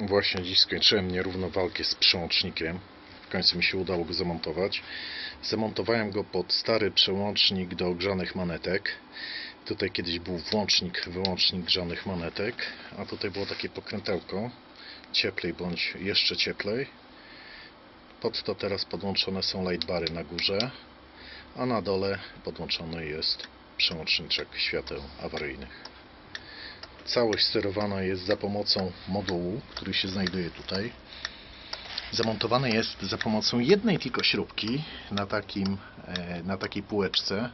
Właśnie dziś skończyłem nierówno walkę z przełącznikiem. W końcu mi się udało go zamontować. Zamontowałem go pod stary przełącznik do grzanych manetek. Tutaj kiedyś był włącznik, wyłącznik grzanych manetek, a tutaj było takie pokrętełko, cieplej bądź jeszcze cieplej. Pod to teraz podłączone są lightbary na górze, a na dole podłączony jest przełączniczek świateł awaryjnych. Całość sterowana jest za pomocą modułu, który się znajduje tutaj. Zamontowany jest za pomocą jednej tylko śrubki na, takim, e, na takiej półeczce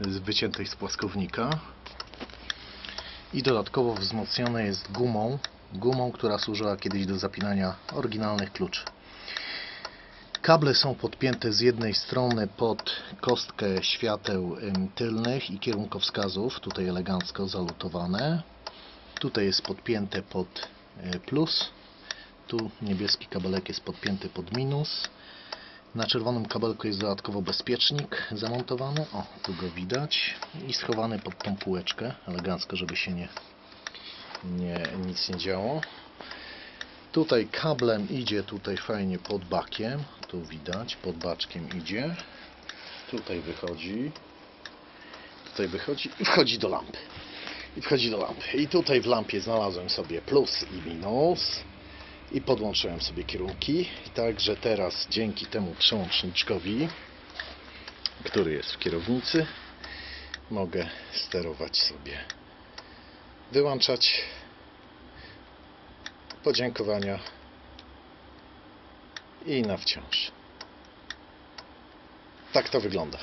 wyciętej z płaskownika i dodatkowo wzmocnione jest gumą, gumą, która służyła kiedyś do zapinania oryginalnych kluczy. Kable są podpięte z jednej strony pod kostkę świateł tylnych i kierunkowskazów, tutaj elegancko zalutowane. Tutaj jest podpięte pod e, plus, tu niebieski kabelek jest podpięty pod minus. Na czerwonym kabelku jest dodatkowo bezpiecznik zamontowany, o tu go widać i schowany pod tą półeczkę, elegancko, żeby się nie, nie nic nie działo. Tutaj kablem idzie tutaj fajnie pod bakiem. Tu widać, pod baczkiem idzie. Tutaj wychodzi. Tutaj wychodzi i wchodzi do lampy. I wchodzi do lampy. I tutaj w lampie znalazłem sobie plus i minus. I podłączyłem sobie kierunki. Także teraz dzięki temu przełączniczkowi, który jest w kierownicy, mogę sterować sobie. Wyłączać podziękowania i na wciąż. Tak to wygląda.